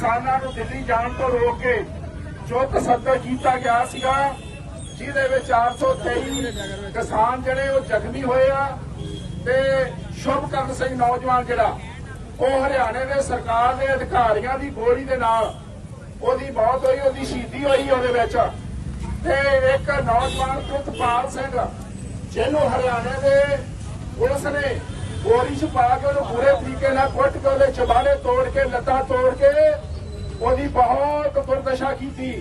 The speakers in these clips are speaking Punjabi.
ਕਿਸਾਨਾਂ ਨੂੰ ਦਿੱਲੀ ਜਾਣ ਤੋਂ ਰੋਕ ਕੇ ਜੋ ਤਸੱਦਦ ਕੀਤਾ ਗਿਆ ਸੀਗਾ, ਜਿਹਦੇ ਵਿੱਚ 423 ਕਿਸਾਨ ਜਿਹੜੇ ਉਹ ਜ਼ਖਮੀ ਹੋਏ ਆ ਤੇ ਸ਼ੁਭਕਰਨ ਸਿੰਘ ਨੌਜਵਾਨ ਜਿਹੜਾ, ਉਹ ਹਰਿਆਣੇ ਦੇ ਸਰਕਾਰ ਦੇ ਅਧਿਕਾਰੀਆਂ ਦੀ ਗੋਲੀ ਦੇ ਨਾਲ ਉਹਦੀ ਮੌਤ ਹੋਈ, ਉਹਦੀ ਸ਼ਹੀਦੀ ਹੋਈ ਉਹਦੇ ਵਿੱਚ। ਤੇ ਇੱਕ ਨੌਜਵਾਨ ਪ੍ਰਿਤਪਾਲ ਸਿੰਘ, ਜਿਹਨੂੰ ਹਰਿਆਣੇ ਦੇ ਪੁਲਿਸ ਨੇ ਗੋਲੀ ਚ ਪਾ ਕੇ ਉਹਨੂੰ ਪੂਰੇ ਤਰੀਕੇ ਨਾਲ ਕੁੱਟ ਕੇ ਉਹਦੇ ਚਬਾੜੇ ਤੋੜ ਕੇ, ਲੱਤਾਂ ਤੋੜ ਕੇ ਉਹਦੀ ਬਹੁਤ ਦੁਰਦਸ਼ਾ ਕੀਤੀ,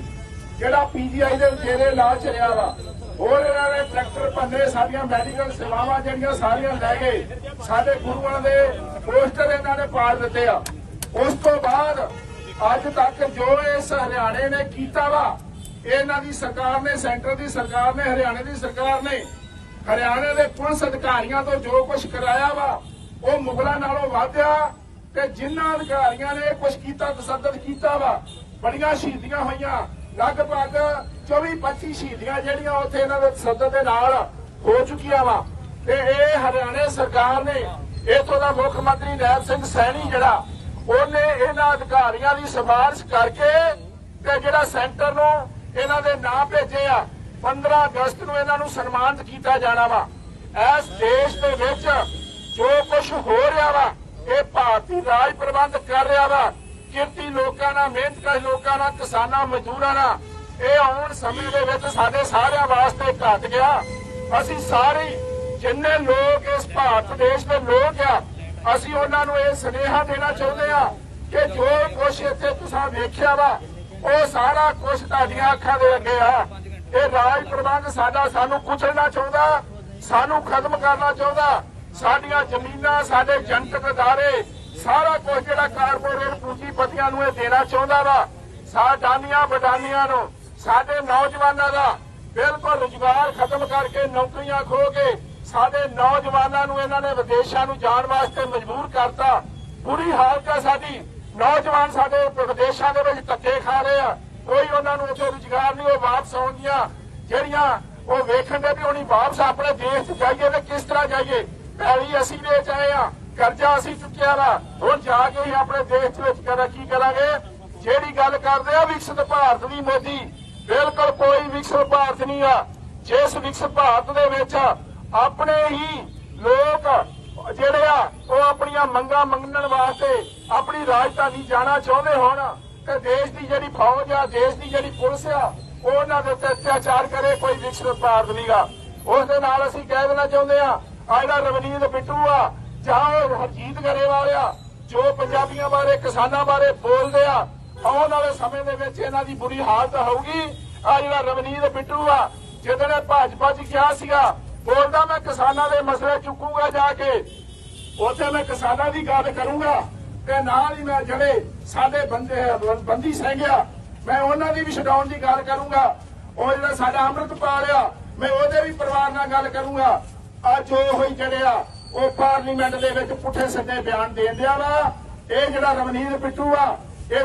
ਜਿਹੜਾ ਪੀਜੀਆਈ ਦੇ ਜੇਰੇ ਇਲਾਜ ਚਲਿਆ ਵਾ। ਹੋਰ ਇਹਨਾਂ ਨੇ ਟਰੈਕਟਰ ਭੰਨੇ, ਸਾਡੀਆਂ ਮੈਡੀਕਲ ਸੇਵਾਵਾਂ ਜਿਹੜੀਆਂ ਸਾਰੀਆਂ ਲੈ ਗਏ। ਸਾਡੇ ਗੁਰੂਆਂ ਦੇ ਪੋਸਟਰ ਇਹਨਾਂ ਨੇ ਪਾੜ ਦਿੱਤੇ ਆ। ਉਸ ਤੋਂ ਬਾਅਦ ਅੱਜ ਤੱਕ ਜੋ ਇਸ ਹਰਿਆਣੇ ਨੇ ਕੀਤਾ ਵਾ ਇਹਨਾਂ ਦੀ ਸਰਕਾਰ ਨੇ, ਸੈਂਟਰ ਦੀ ਸਰਕਾਰ ਨੇ, ਹਰਿਆਣੇ ਦੀ ਸਰਕਾਰ ਨੇ, ਹਰਿਆਣੇ ਦੇ ਪੁਲਿਸ ਅਧਿਕਾਰੀਆਂ ਤੋਂ ਜੋ ਕੁਝ ਕਰਾਇਆ ਵਾ, ਉਹ ਮੁਗਲਾਂ ਨਾਲੋਂ ਵਾਧਿਆ ਤੇ ਜਿਨ੍ਹਾਂ ਅਧਿਕਾਰੀਆਂ ਨੇ ਕੁਝ ਕੀਤਾ, ਤਸੱਦਦ ਕੀਤਾ ਵਾ, ਬੜੀਆਂ ਸ਼ਹੀਦੀਆਂ ਹੋਈਆਂ। ਲਗਭਗ 24 25 ਸ਼ਹੀਦੀਆਂ ਜਿਹੜੀਆਂ ਉੱਥੇ ਇਹਨਾਂ ਦੇ ਤਸੱਦਦ ਦੇ ਨਾਲ ਹੋ ਚੁੱਕੀਆਂ ਵਾ। ਤੇ ਇਹ ਹਰਿਆਣੇ ਸਰਕਾਰ ਨੇ, ਇਥੋਂ ਦਾ ਮੁੱਖ ਮੰਤਰੀ ਨੈਬ ਸਿੰਘ ਸੈਣੀ ਜਿਹੜਾ, ਉਹਨੇ ਇਹਨਾਂ ਅਧਿਕਾਰੀਆਂ ਦੀ ਸਿਫਾਰਿਸ਼ ਕਰਕੇ ਤੇ ਜਿਹੜਾ ਸੈਂਟਰ ਨੂੰ ਇਹਨਾਂ ਦੇ ਨਾਂ ਭੇਜੇ ਆ 15 ਅਗਸਤ ਨੂੰ ਇਹਨਾਂ ਨੂੰ ਸਨਮਾਨਿਤ ਕੀਤਾ ਜਾਣਾ ਵਾ। ਇਸ ਦੇਸ਼ ਦੇ ਵਿੱਚ ਜੋ ਕੁਝ ਹੋ ਰਿਹਾ ਵਾ ਭਾਰਤੀ ਰਾਜ ਪ੍ਰਬੰਧ ਕਰ ਰਿਹਾ ਵਾ। ਕਿਰਤੀ ਲੋਕਾਂ ਨਾਲ ਮਿਹਨਤ ਕਰ ਲੋਕਾਂ ਨਾਲ, ਕਿਸਾਨਾਂ, ਮਜ਼ਦੂਰਾਂ ਨਾਲ। ਇਹ ਆਉਣ ਸਮੇਂ ਦੇ ਵਿੱਚ ਸਾਡੇ ਸਾਰਿਆਂ ਵਾਸਤੇ ਘਟ ਗਿਆ ਅਸੀਂ ਸਾਰੇ ਜਿੰਨੇ ਲੋਕ ਇਸ ਭਾਰਤ ਦੇਸ਼ ਦੇ ਲੋਕ ਆ, ਅਸੀਂ ਉਹਨਾਂ ਨੂੰ ਇਹ ਸੁਨੇਹਾ ਦੇਣਾ ਚਾਹੁੰਦੇ ਆ ਕਿ ਜੋ ਕੁਝ ਇੱਥੇ ਤੁਸੀਂ ਵੇਖਿਆ ਵਾ, ਉਹ ਸਾਰਾ ਕੁਝ ਤੁਹਾਡੀਆਂ ਅੱਖਾਂ ਦੇ ਅੱਗੇ ਆ। ਇਹ ਰਾਜ ਪ੍ਰਬੰਧ ਸਾਡਾ ਸਾਨੂੰ ਕੁਚਲਣਾ ਚਾਹੁੰਦਾ, ਸਾਨੂੰ ਖਤਮ ਕਰਨਾ ਚਾਹੁੰਦਾ। ਸਾਡੀਆਂ ਜ਼ਮੀਨਾਂ, ਸਾਡੇ ਜਨਤਕ ਅਦਾਰੇ ਸਾਰਾ ਕੁਝ ਜਿਹੜਾ ਕਾਰਪੋਰੇਟ ਪੂੰਜੀਪਤੀਆਂ ਨੂੰ ਇਹ ਦੇਣਾ ਚਾਹੁੰਦਾ ਵਾ ਸਾਡਾਨੀਆਂ ਬਡਾਨੀਆਂ ਨੂੰ, ਸਾਡੇ ਨੌਜਵਾਨਾਂ ਦਾ ਬਿਲਕੁਲ ਰੁਜ਼ਗਾਰ ਖਤਮ ਕਰਕੇ ਨੌਕਰੀਆਂ ਖੋ ਕੇ ਸਾਡੇ ਨੌਜਵਾਨਾਂ ਨੂੰ ਇਹਨਾਂ ਨੇ ਵਿਦੇਸ਼ਾਂ ਨੂੰ ਜਾਣ ਵਾਸਤੇ ਮਜਬੂਰ ਕਰਤਾ। ਬੁਰੀ ਹਾਲਤ ਹੈ ਸਾਡੀ। ਨੌਜਵਾਨ ਸਾਡੇ ਵਿਦੇਸ਼ਾਂ ਦੇ ਵਿੱਚ ਧੱਕੇ ਖਾ ਰਹੇ ਆ। ਕੋਈ ਉਹਨਾਂ ਨੂੰ ਉੱਥੇ ਰੁਜ਼ਗਾਰ ਨਹੀਂ, ਉਹ ਵਾਪਸ ਆਉਂਦੀਆਂ ਜਿਹੜੀਆਂ ਉਹ ਵੇਖਣ ਦੇ ਵੀ ਹੁਣੀ ਵਾਪਸ ਆਪਣੇ ਦੇਸ਼ 'ਚ ਜਾਈਏ ਤੇ ਕਿਸ ਤਰ੍ਹਾਂ ਜਾਈਏ। ਪਹਿਲੀ ਅਸੀਂ ਵੇਚ ਆਏ ਆ। ਕਰਜ਼ਾ ਅਸੀਂ ਚੁੱਕਿਆ ਵਾ ਹੁਣ ਜਾ ਕੇ ਆਪਣੇ ਦੇਸ਼ ਦੇ ਵਿੱਚ ਕਰਾ, ਕੀ ਕਰਾਂਗੇ? ਜਿਹੜੀ ਗੱਲ ਕਰਦੇ ਆ ਵਿਕਸਿਤ ਭਾਰਤ ਦੀ ਮੋਦੀ, ਬਿਲਕੁਲ ਕੋਈ ਵਿਕਸਿਤ ਭਾਰਤ ਨਹੀਂ ਆ। ਜਿਸ ਵਿਕਸਿਤ ਭਾਰਤ ਦੇ ਵਿੱਚ ਆਪਣੇ ਹੀ ਲੋਕ ਜਿਹੜੇ ਆ, ਉਹ ਆਪਣੀਆਂ ਮੰਗਾਂ ਮੰਗਣ ਵਾਸਤੇ ਆਪਣੀ ਰਾਜਧਾਨੀ ਜਾਣਾ ਚਾਹੁੰਦੇ ਹੋਣ, ਤੇ ਦੇਸ਼ ਦੀ ਜਿਹੜੀ ਫੌਜ ਆ, ਦੇਸ਼ ਦੀ ਜਿਹੜੀ ਪੁਲਿਸ ਆ, ਉਹਨਾਂ ਦੇ ਉੱਤੇ ਅਤਿਆਚਾਰ ਕਰੇ, ਕੋਈ ਵਿਕਸਿਤ ਭਾਰਤ ਨਹੀਂਗਾ ਉਸ ਦੇ ਨਾਲ ਅਸੀਂ ਕਹਿ ਦੇਣਾ ਚਾਹੁੰਦੇ ਆ ਆ ਜਿਹੜਾ ਰਵਨੀਤ ਬਿੱਟੂ ਆ ਜਾਂ ਉਹ ਹਰਜੀਤ ਗਰੇਵਾਲ ਆ ਜੋ ਪੰਜਾਬੀਆਂ ਬਾਰੇ, ਕਿਸਾਨਾਂ ਬਾਰੇ ਬੋਲਦੇ ਆ, ਆਉਣ ਵਾਲੇ ਸਮੇਂ ਦੇ ਵਿੱਚ ਇਹਨਾਂ ਦੀ ਬੁਰੀ ਹਾਲਤ ਹੋਊਗੀ। ਆ ਜਿਹੜਾ ਰਵਨੀਤ ਬਿੱਟੂ ਆ, ਜਿਹਦੇ ਨੇ ਭਾਜਪਾ 'ਚ ਕਿਹਾ ਸੀਗਾ, ਬੋਲਦਾ ਮੈਂ ਕਿਸਾਨਾਂ ਦੇ ਮਸਲੇ ਚੁੱਕੂਗਾ ਜਾ ਕੇ। ਉੱਥੇ ਮੈਂ ਕਿਸਾਨਾਂ ਦੀ ਗੱਲ ਕਰੂੰਗਾ ਤੇ ਨਾਲ ਹੀ ਮੈਂ ਜਿਹੜੇ ਸਾਡੇ ਬੰਦੇ ਬੰਦੀ ਸਿੰਘ ਆ, ਮੈਂ ਉਹਨਾਂ ਦੀ ਵੀ ਛਡਾਉਣ ਦੀ ਗੱਲ ਕਰੂੰਗਾ। ਉਹ ਜਿਹੜਾ ਸਾਡਾ ਅੰਮ੍ਰਿਤਪਾਲ ਆ, ਮੈਂ ਉਹਦੇ ਵੀ ਪਰਿਵਾਰ ਨਾਲ ਗੱਲ ਕਰੂੰਗਾ। ਅੱਜ ਉਹ ਹੋਈ ਜਿਹੜੇ ਆ ਉਹ ਪਾਰਲੀਮੈਂਟ ਦੇ ਵਿੱਚ ਪੁੱਠੇ ਸਿੱਧੇ ਬਿਆਨ ਦੇ ਦਿਆ ਵਾ। ਇਹ ਜਿਹੜਾ ਰਵਨੀਤ ਪਿੱਟੂ ਆ